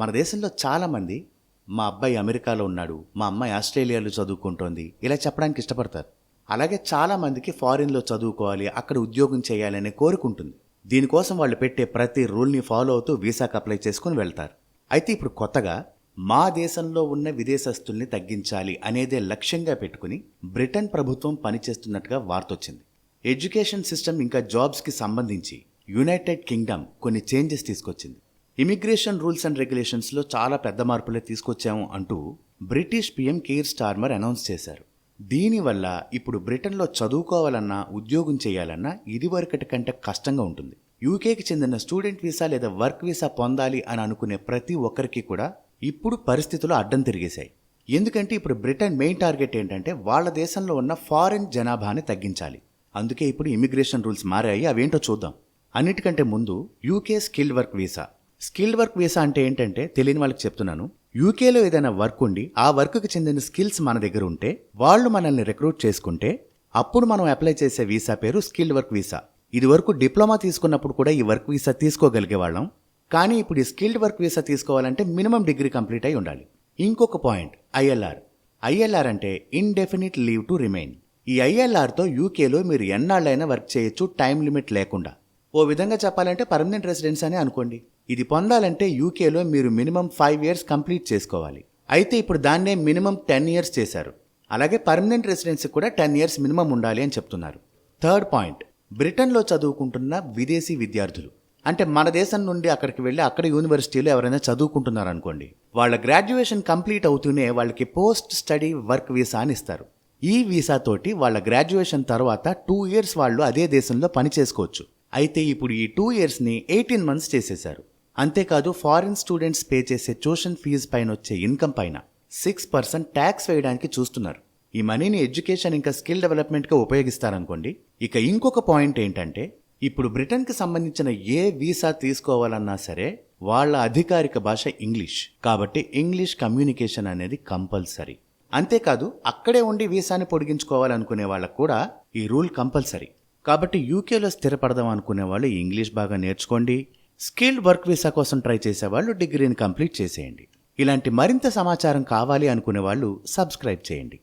మన దేశంలో చాలామంది మా అబ్బాయి అమెరికాలో ఉన్నాడు మా అమ్మాయి ఆస్ట్రేలియాలో చదువుకుంటోంది ఇలా చెప్పడానికి ఇష్టపడతారు. అలాగే చాలామందికి ఫారిన్లో చదువుకోవాలి అక్కడ ఉద్యోగం చేయాలనే కోరుకుంటుంది దీనికోసం వాళ్ళు పెట్టే ప్రతి రూల్ని ఫాలో అవుతూ వీసాకు అప్లై చేసుకుని వెళ్తారు. అయితే ఇప్పుడు కొత్తగా మా దేశంలో ఉన్న విదేశస్తుల్ని తగ్గించాలి అనేదే లక్ష్యంగా పెట్టుకుని బ్రిటన్ ప్రభుత్వం పనిచేస్తున్నట్టుగా వార్తొచ్చింది. ఎడ్యుకేషన్ సిస్టమ్ ఇంకా జాబ్స్కి సంబంధించి యునైటెడ్ కింగ్డమ్ కొన్ని చేంజెస్ తీసుకొచ్చింది. ఇమిగ్రేషన్ రూల్స్ అండ్ రెగ్యులేషన్స్లో చాలా పెద్ద మార్పులే తీసుకొచ్చాము అంటూ British PM Keir Starmer announce చేశారు. దీనివల్ల ఇప్పుడు బ్రిటన్లో చదువుకోవాలన్నా ఉద్యోగం చేయాలన్నా ఇదివరకటి కంటే కష్టంగా ఉంటుంది. యూకేకి చెందిన స్టూడెంట్ వీసా లేదా వర్క్ వీసా పొందాలి అని అనుకునే ప్రతి ఒక్కరికి కూడా ఇప్పుడు పరిస్థితులు అడ్డం తిరిగేశాయి. ఎందుకంటే ఇప్పుడు బ్రిటన్ మెయిన్ టార్గెట్ ఏంటంటే వాళ్ళ దేశంలో ఉన్న ఫారిన్ జనాభాని తగ్గించాలి. అందుకే ఇప్పుడు ఇమిగ్రేషన్ రూల్స్ మారాయి. అవేంటో చూద్దాం. అన్నిటికంటే ముందు UK skill work visa. Skilled work visa అంటే ఏంటంటే తెలియని వాళ్ళకి చెప్తున్నాను. యూకేలో ఏదైనా వర్క్ ఉండి ఆ వర్క్కి చెందిన స్కిల్స్ మన దగ్గర ఉంటే వాళ్ళు మనల్ని రిక్రూట్ చేసుకుంటే అప్పుడు మనం అప్లై చేసే వీసా పేరు స్కిల్డ్ వర్క్ వీసా. ఇది వరకు డిప్లొమా తీసుకున్నప్పుడు కూడా ఈ వర్క్ వీసా తీసుకోగలిగే వాళ్ళం కానీ ఇప్పుడు ఈ స్కిల్డ్ వర్క్ వీసా తీసుకోవాలంటే మినిమం డిగ్రీ కంప్లీట్ అయి ఉండాలి. ఇంకొక పాయింట్ ఐఎల్ఆర్. ఐఎల్ఆర్ అంటే ఇన్డెఫినిట్ లీవ్ టు రిమైన్ ఈ ఐఎల్ఆర్తో యూకేలో మీరు ఎన్నాళ్ళైనా వర్క్ చేయొచ్చు టైం లిమిట్ లేకుండా. ఓ విధంగా చెప్పాలంటే పర్మనెంట్ రెసిడెన్స్ అని అనుకోండి. ఇది పొందాలంటే యూకేలో మీరు మినిమం ఫైవ్ ఇయర్స్ కంప్లీట్ చేసుకోవాలి. అయితే ఇప్పుడు దాన్నే మినిమం టెన్ ఇయర్స్ చేశారు. అలాగే పర్మనెంట్ రెసిడెన్స్ కూడా టెన్ ఇయర్స్ మినిమం ఉండాలి అని చెప్తున్నారు. థర్డ్ పాయింట్ బ్రిటన్లో చదువుకుంటున్న విదేశీ విద్యార్థులు. అంటే మన దేశం నుండి అక్కడికి వెళ్ళి అక్కడ యూనివర్సిటీలో ఎవరైనా చదువుకుంటున్నారు అనుకోండి వాళ్ళ గ్రాడ్యుయేషన్ కంప్లీట్ అవుతూనే వాళ్ళకి పోస్ట్ స్టడీ వర్క్ వీసా అని ఇస్తారు. ఈ వీసా తోటి వాళ్ళ గ్రాడ్యుయేషన్ తర్వాత టూ ఇయర్స్ వాళ్ళు అదే దేశంలో పని చేసుకోవచ్చు. అయితే ఇప్పుడు ఈ టూ ఇయర్స్ని ఎయిటీన్ మంత్స్ చేసేశారు. అంతేకాదు ఫారిన్ స్టూడెంట్స్ పే చేసే ట్యూషన్ ఫీజు పైన వచ్చే ఇన్కమ్ పైన సిక్స్ పర్సెంట్ ట్యాక్స్ వేయడానికి చూస్తున్నారు. ఈ మనీని ఎడ్యుకేషన్ ఇంకా స్కిల్ డెవలప్మెంట్గా ఉపయోగిస్తారనుకోండి ఇక ఇంకొక పాయింట్ ఏంటంటే ఇప్పుడు బ్రిటన్కి సంబంధించిన ఏ వీసా తీసుకోవాలన్నా సరే వాళ్ళ అధికారిక భాష ఇంగ్లీష్. కాబట్టి ఇంగ్లీష్ కమ్యూనికేషన్ అనేది కంపల్సరీ. అంతేకాదు అక్కడే ఉండి వీసాని పొడిగించుకోవాలనుకునే వాళ్ళకు కూడా ఈ రూల్ కంపల్సరీ. కాబట్టి యూకేలో స్థిరపడదాం అనుకునే వాళ్ళు ఇంగ్లీష్ బాగా నేర్చుకోండి స్కిల్డ్ వర్క్ వీసా కోసం ట్రై చేసేవాళ్ళు డిగ్రీని కంప్లీట్ చేసేయండి. ఇలాంటి మరింత సమాచారం కావాలి అనుకునే వాళ్ళు సబ్స్క్రైబ్ చేయండి.